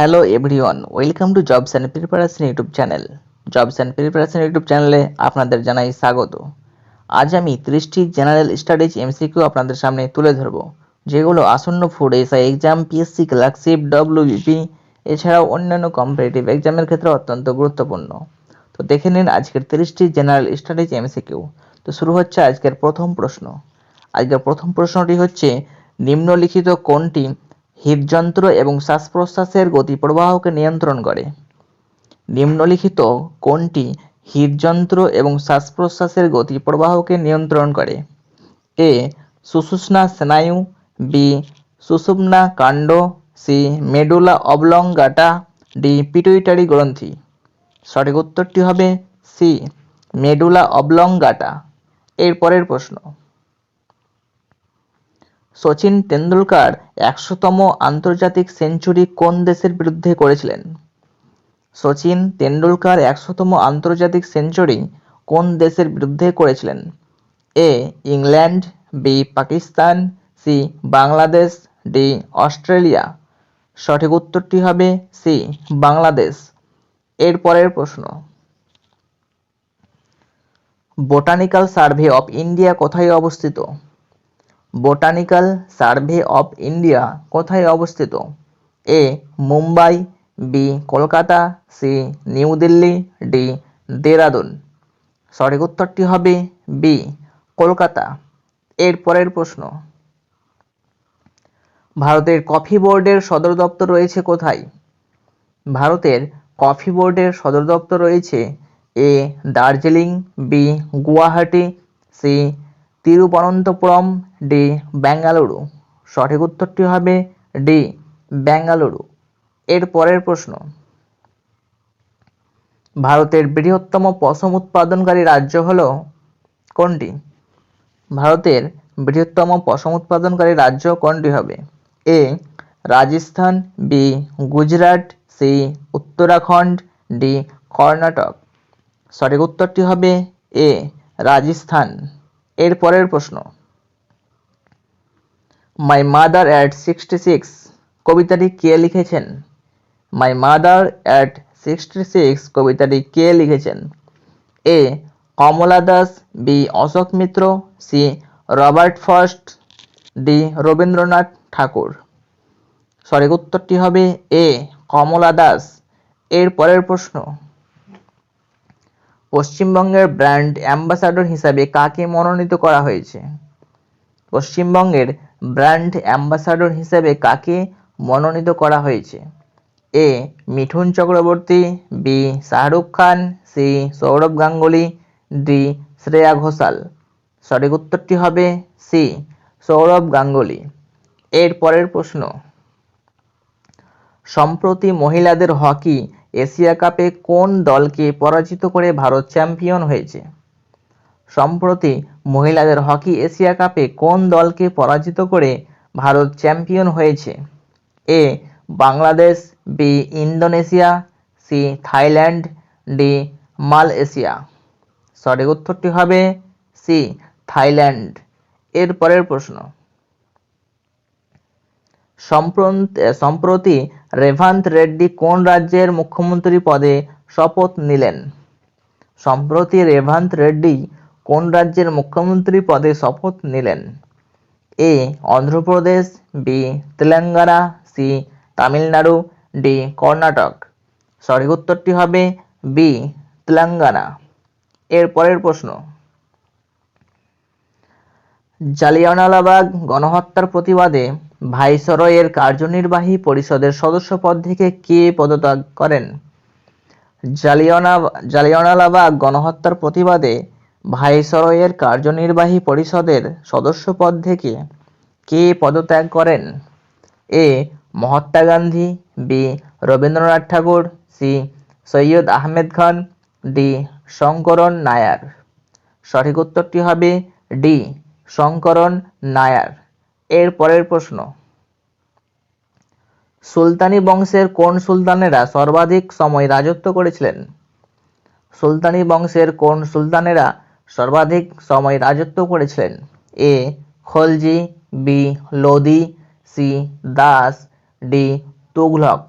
Hello everyone welcome to jobs and preparation YouTube channel jobs and preparation YouTube চ্যানেলে আপনাদের জানাই স্বাগত। আজ আমি ত্রিশটি জেনারেল স্টাডিজ এমসিকিউ আপনাদের সামনে তুলে ধরব, যেগুলো আসন্ন food SI exam PSC clerkship WBP এছাড়াও অন্যান্য কম্পিটিটিভ এক্সামের ক্ষেত্রে অত্যন্ত গুরুত্বপূর্ণ। তো দেখে নিন আজকের তিরিশটি জেনারেল স্টাডিজ এমসিকিউ তো শুরু হচ্ছে আজকের প্রথম প্রশ্ন। আজকের প্রথম প্রশ্নটি হচ্ছে, নিম্নলিখিত কোনটি হৃদযন্ত্র এবং শ্বাস প্রশ্বাসের গতি প্রবাহকে নিয়ন্ত্রণ করে। নিম্নলিখিত কোনটি হৃদযন্ত্র এবং শ্বাস প্রশ্বাসের গতি প্রবাহকে নিয়ন্ত্রণ করে। এ সুষুম্না স্নায়ু, বি সুষুম্না কাণ্ড, C medulla oblongata, D pituitary গ্রন্থি। সঠিক উত্তরটি হবে সি, মেডুলা অবলঙ্গাটা। এর পরের প্রশ্ন। সচিন তেন্ডুলকার একশোতম আন্তর্জাতিক সেঞ্চুরি কোন দেশের বিরুদ্ধে করেছিলেন? সচিন তেন্ডুলকার একশোতম আন্তর্জাতিক সেঞ্চুরি কোন দেশের বিরুদ্ধে করেছিলেন? A, England, B, Pakistan, C, Bangladesh, D, Australia. সঠিক উত্তরটি হবে সি, বাংলাদেশ। এর পরের প্রশ্ন। বোটানিক্যাল সার্ভে অফ ইন্ডিয়া কোথায় অবস্থিত? বোটানিক্যাল সার্ভে অফ ইন্ডিয়া কোথায় অবস্থিত? A, Mumbai, B, Kolkata, C, new Delhi, D, Dehradun. সঠিক উত্তরটি হবে বি, কলকাতা। এর পরের প্রশ্ন। ভারতের কফি বোর্ডের সদর দপ্তর রয়েছে কোথায়? ভারতের কফি বোর্ডের সদর দপ্তর রয়েছে A, Darjeeling, B, Guwahati, C Thiruvananthapuram D Bengaluru. সঠিক উত্তরটি হবে ডি বেঙ্গালুরু। এর পরের প্রশ্ন। ভারতের বৃহত্তম পশম উৎপাদনকারী রাজ্য হল কোনটি? ভারতের বৃহত্তম পশম উৎপাদনকারী রাজ্য কোনটি হবে? A, Rajasthan, B, Gujarat, C, Uttarakhand, D, Karnataka. সঠিক উত্তরটি হবে এ, রাজস্থান। এর পরের প্রশ্ন। My mother at sixty six কবিতাটি কে লিখেছেন? My mother at sixty six কবিতাটি কে লিখেছেন? A, Kamala Das, B, Ashok Mitra, C, Robert Frost, D, Rabindranath Thakur. সঠিক উত্তরটি হবে এ, কমলা দাস। এর পরের প্রশ্ন। পশ্চিমবঙ্গের ব্র্যান্ড অ্যাম্বাসাডর হিসাবে কাকে মনোনীত করা হয়েছে? পশ্চিমবঙ্গের ব্র্যান্ড অ্যাম্বাসাডর হিসেবে কাকে মনোনীত করা হয়েছে? A. Mithun Chakraborty, B. Shahrukh Khan, C. Sourav Ganguly, D. Shreya Ghoshal. সঠিক উত্তরটি হবে সি. সৌরভ গাঙ্গুলি। এর পরের প্রশ্ন। সম্প্রতি মহিলাদের হকি এশিয়া কাপে কোন দলকে পরাজিত করে ভারত চ্যাম্পিয়ন হয়েছে? সম্প্রতি মহিলাদের হকি এশিয়া কাপে কোন দলকে পরাজিত করে ভারত চ্যাম্পিয়ন হয়েছে? A, Bangladesh, B, Indonesia, C, Thailand, D, Malaysia. সঠিক উত্তরটি হবে সি, থাইল্যান্ড। এর পরের প্রশ্ন। সম্প্রতি রেভান্ত রেড্ডি কোন রাজ্যের মুখ্যমন্ত্রী পদে শপথ নিলেন? সম্প্রতি রেভান্ত রেড্ডি কোন রাজ্যের মুখ্যমন্ত্রী পদে শপথ নিলেন? A, Andhra Pradesh, B, Telangana, C, Tamil Nadu, D, Karnataka. সঠিক উত্তরটি হবে বি, তেলেঙ্গানা। এর পরের প্রশ্ন। জালিয়ানওয়ালাবাগ গণহত্যার প্রতিবাদে ভাইসরয়ের কার্যনির্বাহী পরিষদের সদস্য পদ থেকে কে পদত্যাগ করেন? জালিয়ানা জালিয়ানওয়ালাবাগ গণহত্যার প্রতিবাদে ভাইসরয়ের কার্যনির্বাহী পরিষদের সদস্য পদ থেকে কে পদত্যাগ করেন? A. Mahatma Gandhi, B. Rabindranath Thakur, C. Syed Ahmed Khan, D. Sankaran Nair. সঠিক উত্তরটি হবে ডি শঙ্করণ নায়ার। এর পরের প্রশ্ন। সুলতানি বংশের কোন সুলতানেরা সর্বাধিক সময় রাজত্ব করেছিলেন? সুলতানি বংশের কোন সুলতানেরা সর্বাধিক সময় রাজত্ব করেছিলেন? A, Khilji, B, Lodi, C, Das, D, Tughlaq.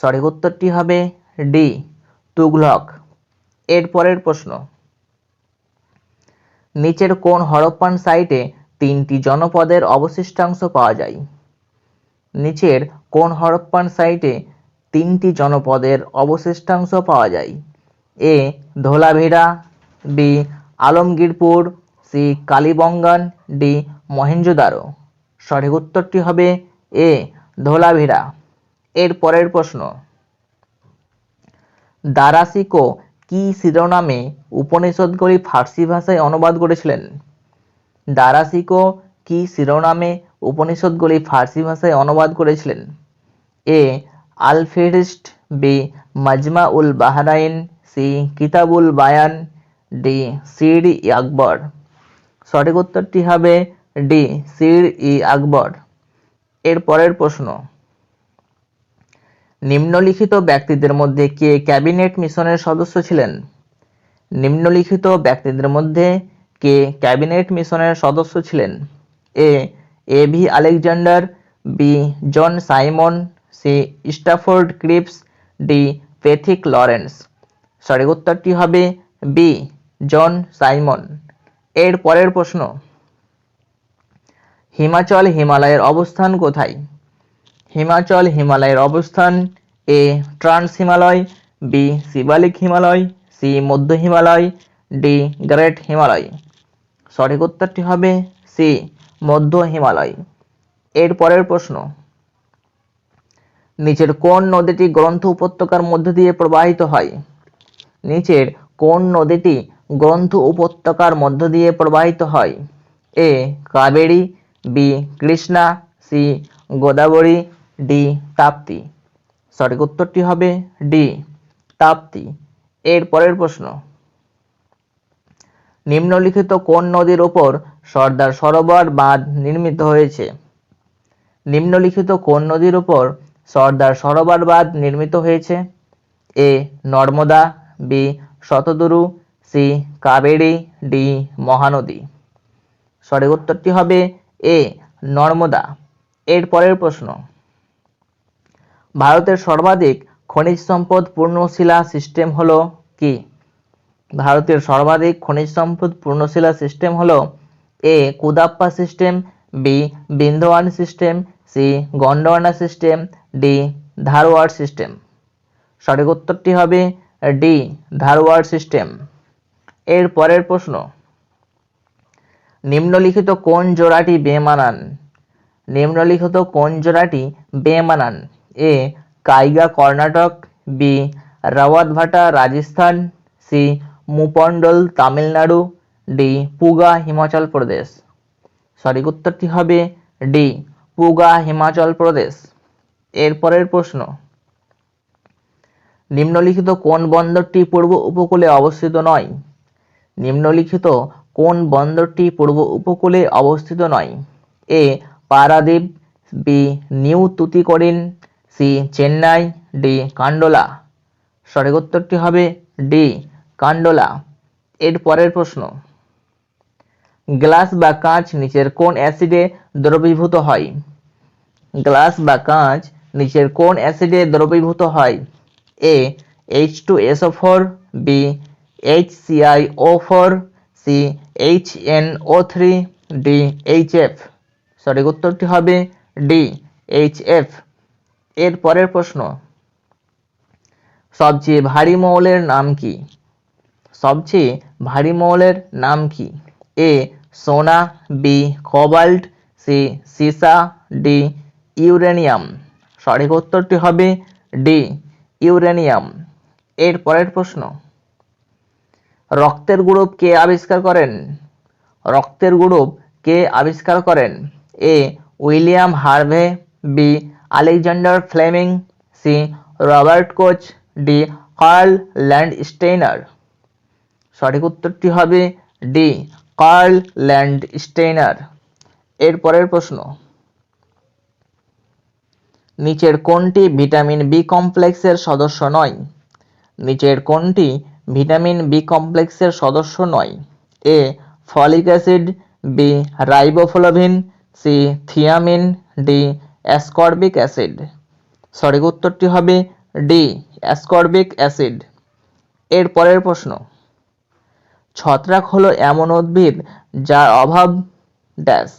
সঠিক উত্তরটি হবে ডি, তুঘলক। এর পরের প্রশ্ন। নিচের কোন হরপ্পান সাইটে তিনটি জনপদের অবশিষ্টাংশ পাওয়া যায়। নিচের কোন হরপ্পান সাইটে তিনটি জনপদের অবশিষ্টাংশ পাওয়া যায়। A Dholavira B Alamgirpur, C Kalibangan, D Mohenjodaro. সঠিক উত্তরটি হবে এ ধোলাভিরা এর পরের প্রশ্ন। দারাসিকো কি শিরোনামে উপনিষদগুলি ফার্সি ভাষায় অনুবাদ করেছিলেন? দারাসিকো কি শিরোনামে উপনিষদগুলি ফার্সি ভাষায় অনুবাদ করেছিলেন? A, আলফেরিস্ট, B Majma ul Bahrain, C, Kitabul Bayan, D, সির ই আকবর। সঠিক উত্তরটি হবে ডি, সির ই আকবর। এর পরের প্রশ্ন। নিম্নলিখিত ব্যক্তিদের মধ্যে কে ক্যাবিনেট মিশনের সদস্য ছিলেন? নিম্নলিখিত ব্যক্তিদের মধ্যে কে ক্যাবিনেট মিশনের সদস্য ছিলেন? A A V Alexander, B John Simon, C Stafford Cripps, D Pethick Lawrence. সঠিক উত্তরটি হবে বি, জন সাইমন। এর পরের প্রশ্ন। হিমাচল হিমালয়ের অবস্থান কোথায়? হিমাচল হিমালয়ের অবস্থান A, trans Himalaya, B, Shivalik Himalaya, C, মধ্য হিমালয়, ডি, গ্রেট হিমালয়। সঠিক উত্তরটি হবে সি, মধ্য হিমালয়। এর পরের প্রশ্ন। নিচের কোন নদীটি গ্রন্থ উপত্যকার মধ্য দিয়ে প্রবাহিত হয়? নিচের কোন নদীটি গ্রন্থ উপত্যকার মধ্য দিয়ে প্রবাহিত হয়? A, Kaveri, B, Krishna, C, Godavari, D, Tapti. সঠিক উত্তরটি হবে ডি, তাপ্তি। এর পরের প্রশ্ন। নিম্নলিখিত কোন নদীর ওপর সর্দার সরোবর বাঁধ নির্মিত হয়েছে? নিম্নলিখিত কোন নদীর ওপর সর্দার সরোবর বাঁধ নির্মিত হয়েছে? A. Narmada, B. Shatadru, C. Kaveri, D. Mahanadi. সঠিক উত্তরটি হবে এ. নর্মদা। এর পরের প্রশ্ন। ভারতের সর্বাধিক খনিজ সম্পদ পূর্ণশিলা সিস্টেম হলো কি? ভারতের সর্বাধিক খনিজ সম্পদ পূর্ণশিলা সিস্টেম হলো A Cuddapah system, B Vindhyan system, C Gondwana system, D Dharwar system. সঠিক উত্তরটি হবে ডি ধারওয়াড় সিস্টেম। এর পরের প্রশ্ন, নিম্নলিখিত কোন জোড়াটি বেমানান? নিম্নলিখিত কোন জোড়াটি বেমানান? A Kaiga Karnataka, B Rawatbhata Rajasthan, C Mupandal Tamil Nadu, D, Puga, Himachal Pradesh. সঠিক উত্তরটি হবে ডি, পুগা, হিমাচল প্রদেশ। এরপরের প্রশ্ন। নিম্নলিখিত কোন বন্দরটি পূর্ব উপকূলে অবস্থিত নয়? নিম্নলিখিত কোন বন্দরটি পূর্ব উপকূলে অবস্থিত নয়? A, Paradip, B, new Tuticorin, C, Chennai, D, Kandla. সঠিক উত্তরটি হবে ডি কান্ডোলা এর পরের প্রশ্ন। গ্লাস বা কাঁচ নিচের কোন অ্যাসিডে দ্রবীভূত হয়? গ্লাস বা কাঁচ নিচের কোন অ্যাসিডে দ্রবীভূত হয়? A H two SO four B H CI O four C H N O three D H F সঠিক উত্তরটি হবে ডি এইচ এফ এর পরের প্রশ্ন, সবচেয়ে ভারী মৌলের নাম কি? সবচেয়ে ভারী মৌলের নাম কি? এ. সোনা, বি. Cobalt, C. সীসা, ডি. ইউরেনিয়াম। সঠিক উত্তরটি হবে ডি, ইউরেনিয়াম। এর পরের প্রশ্ন। রক্তের গ্রুপ কে আবিষ্কার করেন? রক্তের গ্রুপ কে আবিষ্কার করেন? A. William Harvey, B. Alexander Fleming, C. Robert Koch, D. Karl Landsteiner. সঠিক উত্তরটি হবে ডি, কার্ল ল্যান্ডস্টেইনার। এর পরের প্রশ্ন, নিচের কোনটি ভিটামিন বি কমপ্লেক্সের সদস্য নয়? নিচের কোনটি ভিটামিন বি কমপ্লেক্সের সদস্য নয়? A, folic acid, B, riboflavin, C, thiamine, D, ascorbic acid. সঠিক উত্তরটি হবে ডি, অ্যাসকর্বিক অ্যাসিড। এর পরের প্রশ্ন ছত্রাক হলো এমন উদ্ভিদ যার অভাব ড্যাশ।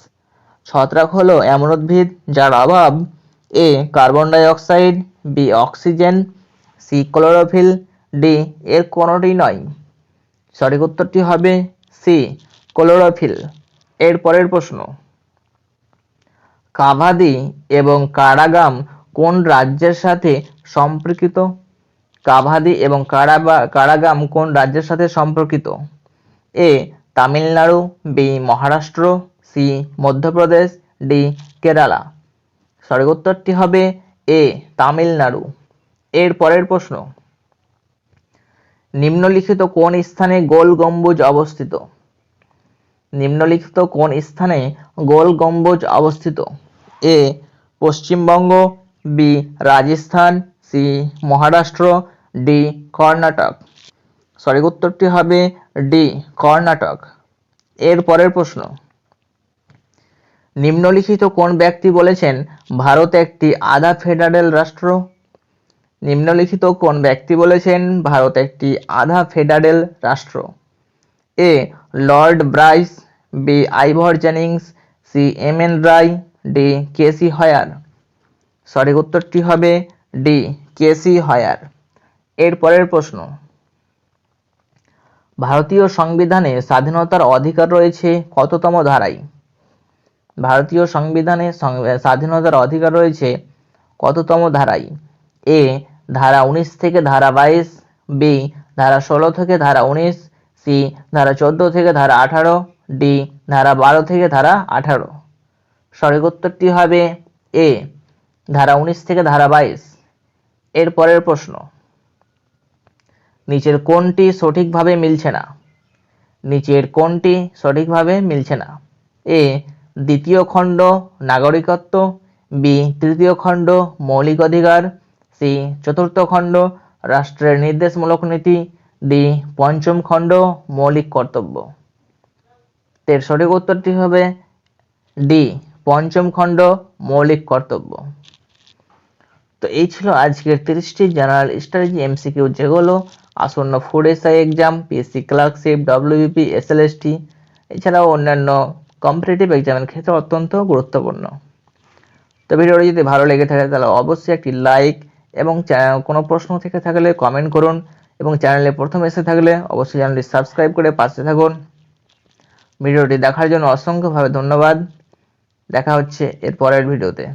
ছত্রাক হলো এমন উদ্ভিদ যার অভাব A carbon dioxide B oxygen, C chlorophyll, D এর কোনোটি নয়। সঠিক উত্তরটি হবে সি ক্লোরোফিল। এর পরের প্রশ্ন। কাভাদি এবং কারাগাম কোন রাজ্যের সাথে সম্পর্কিত? কাভাদি এবং কারাবা, কারাগাম কোন রাজ্যের সাথে সম্পর্কিত? A Tamil Nadu, B Maharashtra, C Madhya Pradesh, D Kerala. সঠিক উত্তরটি হবে এ তামিলনাড়ু। এর পরের প্রশ্ন। নিম্নলিখিত কোন স্থানে গোল গম্বুজ অবস্থিত? নিম্নলিখিত কোন স্থানে গোল গম্বুজ অবস্থিত? A Paschimbanga, B Rajasthan, C Maharashtra, D Karnataka. সঠিক উত্তরটি হবে ডি, কর্ণাটক। এর পরের প্রশ্ন। নিম্নলিখিত কোন ব্যক্তি বলেছেন, ভারত একটি আধা ফেডারেল রাষ্ট্র নিম্নলিখিত কোন ব্যক্তি বলেছেন, ভারত একটি আধা ফেডারেল রাষ্ট্র A, Lord Bryce, B, Ivor Jennings, C, M N Roy, D KC Wheare. সঠিক উত্তরটি হবে ডি কেসি হয়ার। এর পরের প্রশ্ন। ভারতীয় সংবিধানে স্বাধীনতার অধিকার রয়েছে কততম ধারায় ভারতীয় সংবিধানে স্বাধীনতার অধিকার রয়েছে কততম ধারায় এ, ধারা উনিশ থেকে ধারা বাইশ, বি, ধারা ষোলো থেকে ধারা উনিশ, সি, ধারা চোদ্দ থেকে ধারা আঠারো, ডি, ধারা বারো থেকে ধারা আঠারো। সঠিক উত্তরটি হবে এ, ধারা উনিশ থেকে ধারা বাইশ। এর পরের প্রশ্ন। নিচের কোনটি সঠিকভাবে মিলছে না। নিচের কোনটি সঠিকভাবে মিলছে না। এ, দ্বিতীয় খণ্ড নাগরিকত্ব, বি, তৃতীয় খণ্ড মৌলিক অধিকার, সি, চতুর্থ খণ্ড রাষ্ট্রের নির্দেশমূলক নীতি, ডি, পঞ্চম খণ্ড মৌলিক কর্তব্য। এর সঠিক উত্তরটি হবে ডি, পঞ্চম খণ্ড মৌলিক কর্তব্য। তো এই ছিল আজকের তিরিশটি জেনারেল স্ট্র্যাটেজি এমসিকিউ যেগুলো, আসন্ন food SI exam PSC clerkship WBP SLST এছাড়াও অন্যান্য কম্পিটিটিভ এক্সামের ক্ষেত্রে অত্যন্ত গুরুত্বপূর্ণ। তো ভিডিওটি যদি ভালো লেগে থাকে, তাহলে অবশ্যই একটি লাইক এবং চ্যানেল কোনো প্রশ্ন থেকে থাকলে কমেন্ট করুন এবং চ্যানেলে প্রথম এসে থাকলে অবশ্যই চ্যানেলটি সাবস্ক্রাইব করে পাশে থাকুন। ভিডিওটি দেখার জন্য অসংখ্যভাবে ধন্যবাদ। দেখা হচ্ছে এর পরের ভিডিওতে।